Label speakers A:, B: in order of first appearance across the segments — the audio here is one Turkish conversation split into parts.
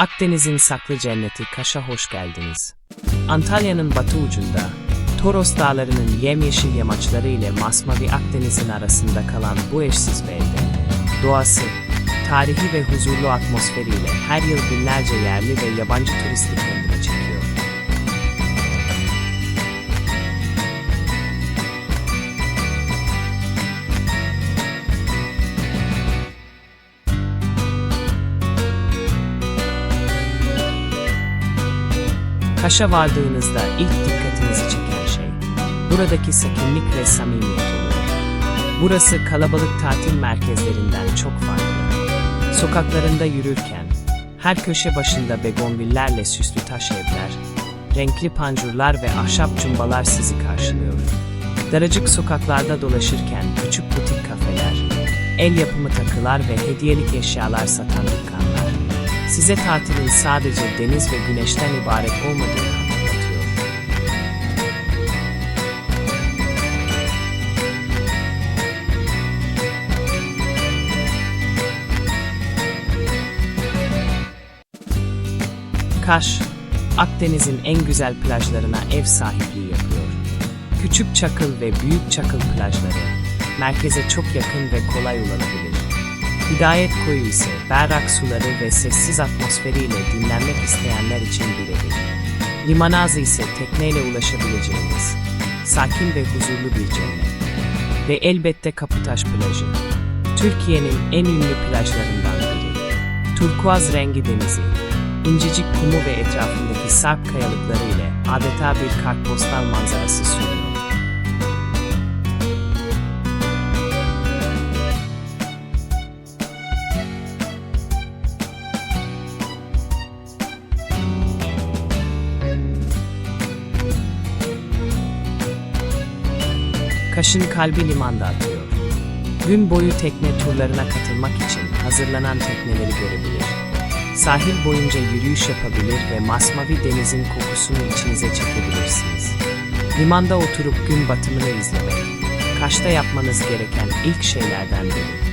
A: Akdeniz'in saklı cenneti Kaş'a hoş geldiniz. Antalya'nın batı ucunda, Toros Dağları'nın yemyeşil yamaçları ile masmavi Akdeniz'in arasında kalan bu eşsiz belde, doğası, tarihi ve huzurlu atmosferiyle her yıl binlerce yerli ve yabancı turisti kendine çekiyor. Kaş'a vardığınızda ilk dikkatinizi çeken şey, buradaki sakinlik ve samimiyet oluyor. Burası kalabalık tatil merkezlerinden çok farklı. Sokaklarında yürürken, her köşe başında begonvillerle süslü taş evler, renkli pancurlar ve ahşap cumbalar sizi karşılıyor. Daracık sokaklarda dolaşırken küçük butik kafeler, el yapımı takılar ve hediyelik eşyalar satan dükkanlar, size tatilin sadece deniz ve güneşten ibaret olmadığını hatırlatıyor. Kaş, Akdeniz'in en güzel plajlarına ev sahipliği yapıyor. Küçük Çakıl ve Büyük Çakıl plajları, merkeze çok yakın ve kolay ulaşılabilir. Hidayet Koyu ise berrak suları ve sessiz atmosferiyle dinlenmek isteyenler için birebir. Limanazı ise tekneyle ulaşabileceğiniz, sakin ve huzurlu bir cennet. Ve elbette Kaputaş plajı. Türkiye'nin en ünlü plajlarından biri. Turkuaz rengi denizi, incecik kumu ve etrafındaki sarp kayalıkları ile adeta bir kartpostal manzarası sunuyor. Kaş'ın kalbi limanda atıyor. Gün boyu tekne turlarına katılmak için hazırlanan tekneleri görebilir. Sahil boyunca yürüyüş yapabilir ve masmavi denizin kokusunu içinize çekebilirsiniz. Limanda oturup gün batımını izlemek, Kaş'ta yapmanız gereken ilk şeylerden biri.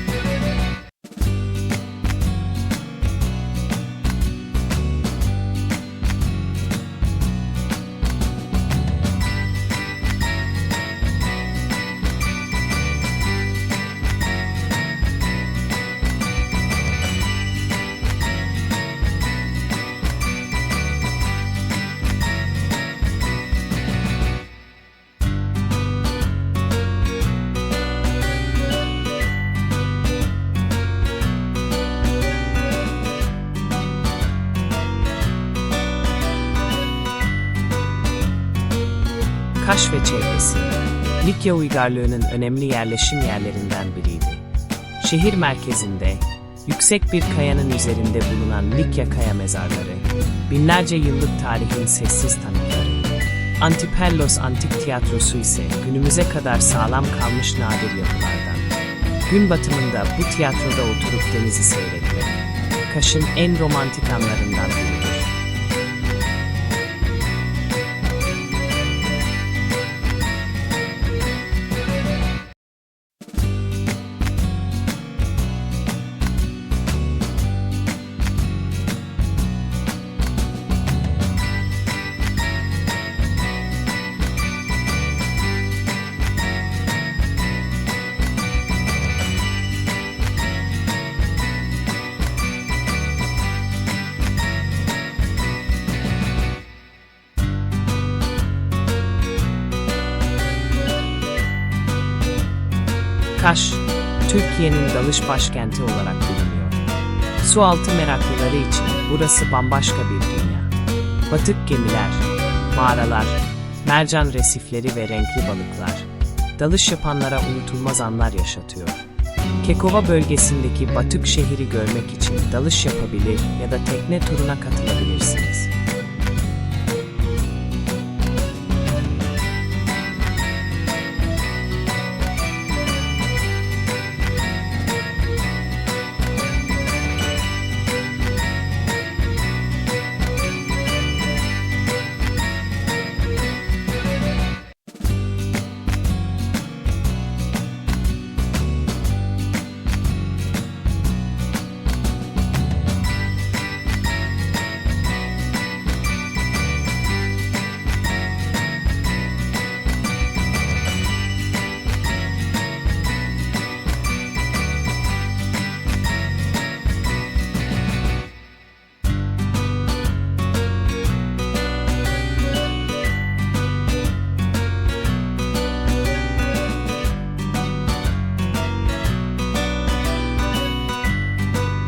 A: Ve çevresi, Likya uygarlığının önemli yerleşim yerlerinden biriydi. Şehir merkezinde, yüksek bir kayanın üzerinde bulunan Likya kaya mezarları, binlerce yıllık tarihin sessiz tanıkları. Antipellos Antik Tiyatrosu ise günümüze kadar sağlam kalmış nadir yapılardan. Gün batımında bu tiyatroda oturup denizi seyretmek, Kaş'ın en romantik anlarından biridir. Kaş, Türkiye'nin dalış başkenti olarak biliniyor. Sualtı meraklıları için burası bambaşka bir dünya. Batık gemiler, mağaralar, mercan resifleri ve renkli balıklar, dalış yapanlara unutulmaz anlar yaşatıyor. Kekova bölgesindeki Batık şehri görmek için dalış yapabilir ya da tekne turuna katılabilirsiniz.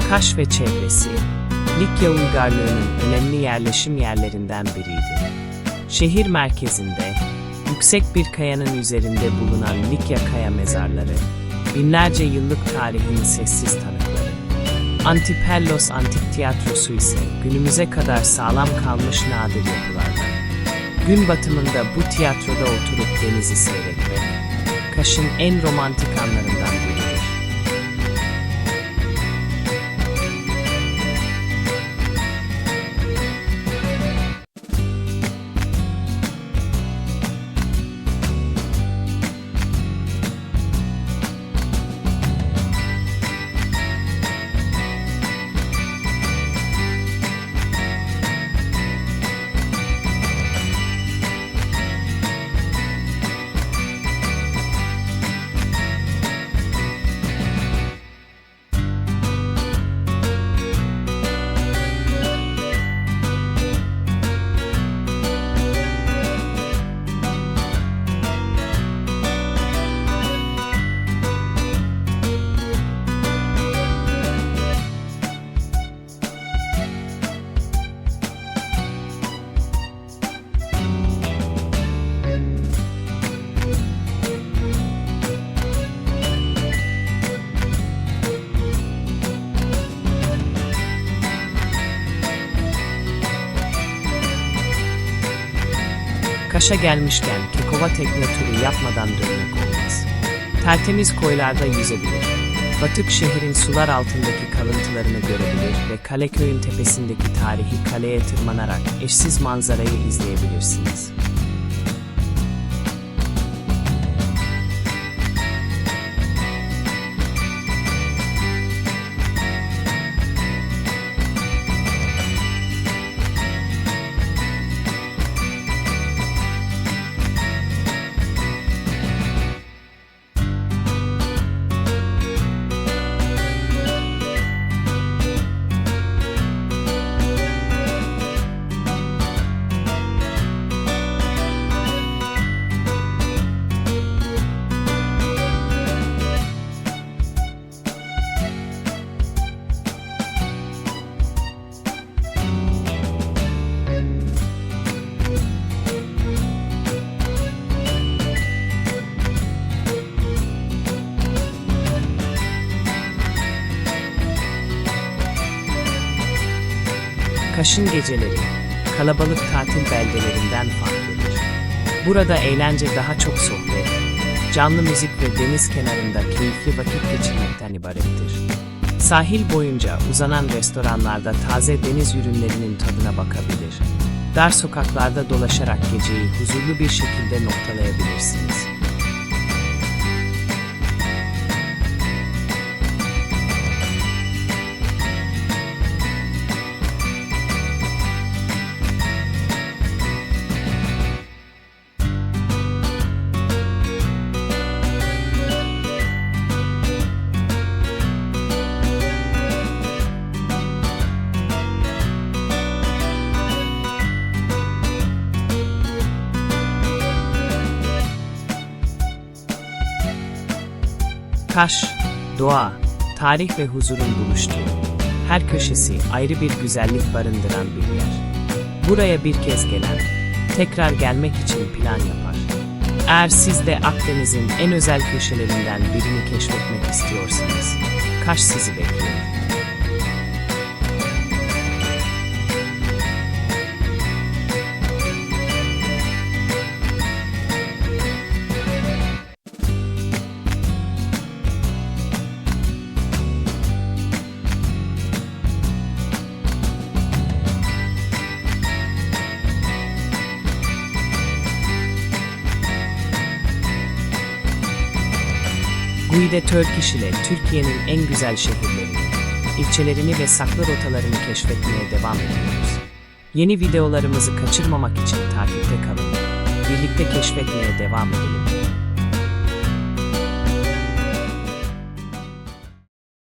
A: Kaş ve çevresi, Likya uygarlığının önemli yerleşim yerlerinden biriydi. Şehir merkezinde, yüksek bir kayanın üzerinde bulunan Likya kaya mezarları, binlerce yıllık tarihin sessiz tanıkları. Antipellos Antik Tiyatrosu ise günümüze kadar sağlam kalmış nadir yapılardan. Gün batımında bu tiyatroda oturup denizi seyretmek, Kaş'ın en romantik anlarından Kaş'a gelmişken Kekova tekne turu yapmadan dönmek olmaz. Tertemiz koylarda yüzebilir. Batık şehrin sular altındaki kalıntılarını görebilir ve Kaleköy'ün tepesindeki tarihi kaleye tırmanarak eşsiz manzarayı izleyebilirsiniz. Kaş'ın geceleri, kalabalık tatil beldelerinden farklıdır. Burada eğlence daha çok sohbet, canlı müzik ve deniz kenarında keyifli vakit geçirmekten ibarettir. Sahil boyunca uzanan restoranlarda taze deniz ürünlerinin tadına bakabilir. Dar sokaklarda dolaşarak geceyi huzurlu bir şekilde noktalayabilirsiniz. Kaş, doğa, tarih ve huzurun buluştuğu, her köşesi ayrı bir güzellik barındıran bir yer. Buraya bir kez gelen, tekrar gelmek için plan yapar. Eğer siz de Akdeniz'in en özel köşelerinden birini keşfetmek istiyorsanız, Kaş sizi bekliyor. Guide Turkish ile Türkiye'nin en güzel şehirlerini, ilçelerini ve saklı rotalarını keşfetmeye devam ediyoruz. Yeni videolarımızı kaçırmamak için takipte kalın. Birlikte keşfetmeye devam edelim.